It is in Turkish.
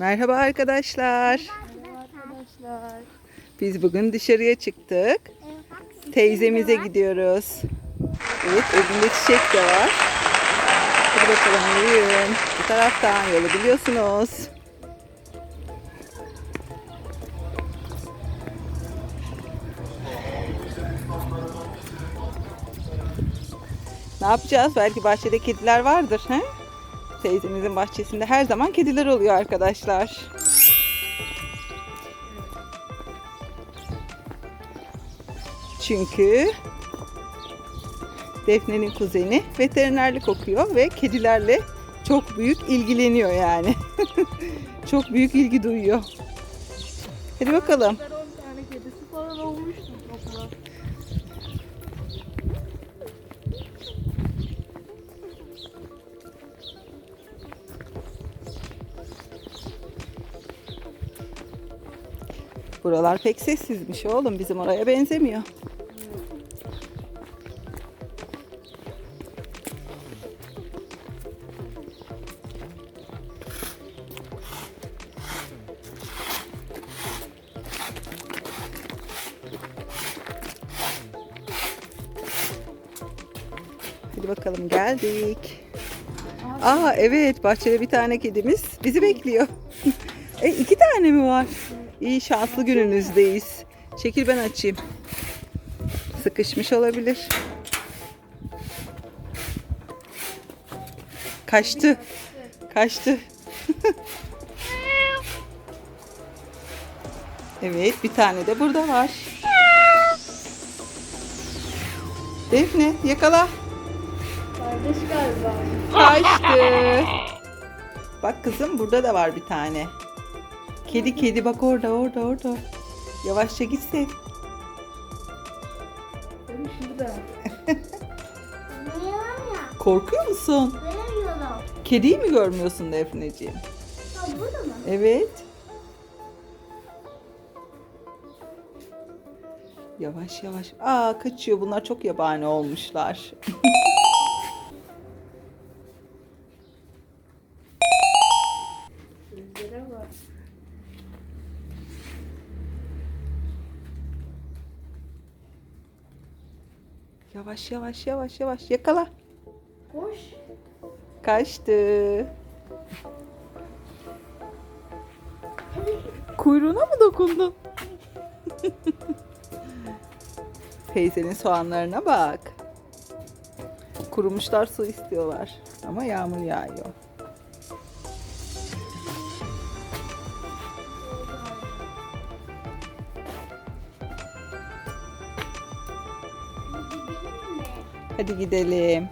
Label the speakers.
Speaker 1: Merhaba arkadaşlar.
Speaker 2: Arkadaşlar.
Speaker 1: Biz bugün dışarıya çıktık. Teyzemize gidiyoruz. Evet elinde çiçek de var. Hadi bakalım yürüyün. Bu taraftan yolu biliyorsunuz. Ne yapacağız? Belki bahçede kediler vardır. He? Teyzemizin bahçesinde her zaman kediler oluyor arkadaşlar. Çünkü Defne'nin kuzeni veterinerlik okuyor ve kedilerle çok büyük ilgileniyor yani. çok büyük ilgi duyuyor. Hadi bakalım. Buralar pek sessizmiş oğlum. Bizim oraya benzemiyor. Hadi bakalım geldik. Aa evet bahçede bir tane kedimiz bizi bekliyor. e, iki tane mi var? İyi şanslı gününüzdeyiz. Çekil ben açayım. Sıkışmış olabilir. Kaçtı. Kaçtı. evet bir tane de burada var. Defne yakala.
Speaker 2: Kardeş galiba.
Speaker 1: Kaçtı. Bak kızım burada da var bir tane. Kedi kedi bak orada orada orada. Yavaşça gitsin.
Speaker 2: Benim şurada.
Speaker 1: Korkuyor musun? Kediyi mi görmüyorsun Defneciğim? Evet. Yavaş yavaş. Aa kaçıyor. Bunlar çok yabani olmuşlar.
Speaker 2: Gözlere bak.
Speaker 1: Yavaş yavaş yavaş yavaş yakala.
Speaker 2: Koş.
Speaker 1: Kaçtı. Kuyruğuna mı dokundun? Teyzenin soğanlarına bak. Kurumuşlar su istiyorlar. Ama yağmur yağıyor. Hadi gidelim.